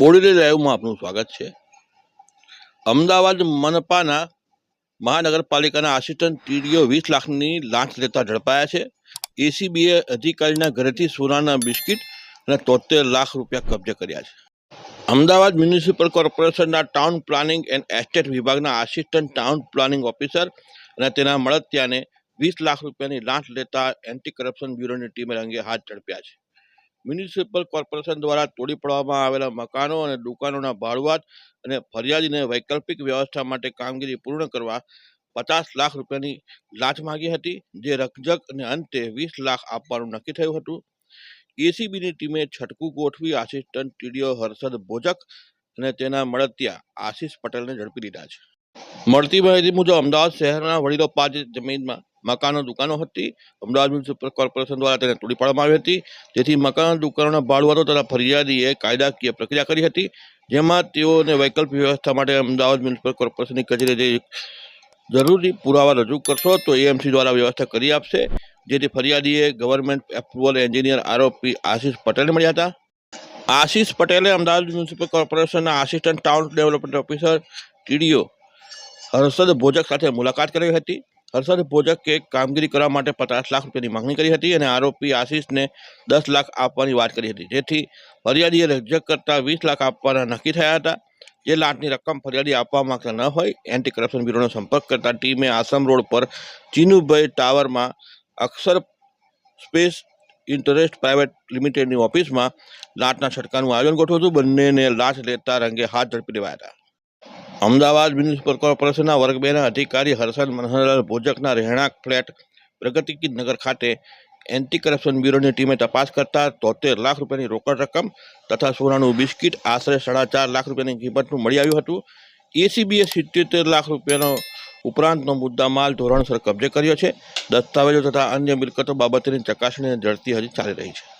બોડેલી લાઈવમાં આપનું સ્વાગત છે. અમદાવાદ મનપાના મહાનગરપાલિકાના આસિસ્ટન્ટ ટીડીઓ વીસ લાખની લાંચ લેતા ઝડપાયા છે. એસીબીએ અધિકારીના ઘરેથી સોનાના બિસ્કિટ અને તોતેર લાખ રૂપિયા કબજે કર્યા છે. અમદાવાદ મ્યુનિસિપલ કોર્પોરેશનના ટાઉન પ્લાનિંગ એન્ડ એસ્ટેટ વિભાગના આસિસ્ટન્ટ ટાઉન પ્લાનિંગ ઓફિસર અને તેના મળતિયાને વીસ લાખ રૂપિયાની લાંચ લેતા એન્ટી કરપ્શન બ્યુરોની ટીમે રંગે હાથ ઝડપ્યા છે. મ્યુનિસિપલ કોર્પોરેશન દ્વારા તોડી પાડવામાં આવેલા મકાનો અને દુકાનોના ભાડુઆત અને ફરિયાદીને વૈકલ્પિક વ્યવસ્થા માટે કામગીરી પૂર્ણ કરવા પચાસ લાખ રૂપિયાની લાંચ માગી હતી, જે રકજક અને અંતે વીસ લાખ આપવાનું નક્કી થયું હતું. એસીબીની ટીમે છટકું ગોઠવી આસિસ્ટન્ટ ટીડીઓ હર્ષદ ભોજક અને તેના મળતિયા આશીષ પટેલને ઝડપી લીધા છે. મળતી માહિતી મુજબ અમદાવાદ શહેરના વડીલો પાંચ જમીનમાં મકાનો દુકાનો હતી. અમદાવાદ મ્યુનિસિપલ કોર્પોરેશન દ્વારા તેને તોડી પાડવામાં આવી હતી. જેથી મકાન દુકાનોના ભાડુઆતો તથા ફરિયાદીએ કાયદાકીય પ્રક્રિયા કરી હતી. જેમાં તેઓને વૈકલ્પિક વ્યવસ્થા માટે અમદાવાદ મ્યુનિસિપલ કોર્પોરેશનની કચેરી જરૂરી પુરાવા રજૂ કરશો તો એએમસી દ્વારા વ્યવસ્થા કરી આપશે. જેથી ફરિયાદીએ ગવર્મેન્ટ એપ્રુવલ એન્જિનિયર આરોપી આશીષ પટેલને મળ્યા હતા. આશીષ પટેલે અમદાવાદ મ્યુનિસિપલ કોર્પોરેશનના assistant town development officer TDO Harshad Bhojak સાથે મુલાકાત કરી હતી. હર્ષદ ભોજકે કામગીરી કરવા માટે પચાસ લાખ રૂપિયાની માંગણી કરી હતી અને આરોપી આશિષને દસ લાખ આપવાની વાત કરી હતી. જેથી ફરિયાદીએ રજૂ કરતા વીસ લાખ આપવાના નક્કી થયા હતા. જે લાટની રકમ ફરિયાદી આપવા માંગતા ન હોય, એન્ટી કરપ્શન બ્યુરોનો સંપર્ક કરતા ટીમે આસમ રોડ પર ચીનુભાઈ ટાવરમાં અક્ષર સ્પેસ ઇન્ટરેસ્ટ પ્રાઇવેટ લિમિટેડની ઓફિસમાં લાટના છટકાનું આયોજન ગોઠવ્યું હતું. બંનેને લાટ લેતા રંગે હાથ ઝડપી લેવાયા હતા. અમદાવાદ મ્યુનિસિપલ કોર્પોરેશનના વર્ગ બેના અધિકારી હર્ષદ મનહરલાલ ભોજકના રહેણાંક ફ્લેટ પ્રગતિ નગર ખાતે એન્ટી કરપ્શન બ્યુરોની ટીમે તપાસ કરતા તોતેર લાખ રૂપિયાની રોકડ રકમ તથા સોનાનું બિસ્કિટ આશરે સાડા ચાર લાખ રૂપિયાની કિંમતનું મળી આવ્યું હતું. એસીબીએ સિત્યોતેર લાખ રૂપિયાનો ઉપરાંતનો મુદ્દામાલ ધોરણસર કબજે કર્યો છે. દસ્તાવેજો તથા અન્ય મિલકતો બાબતેની ચકાસણી ઝડપી હજી ચાલી રહી છે.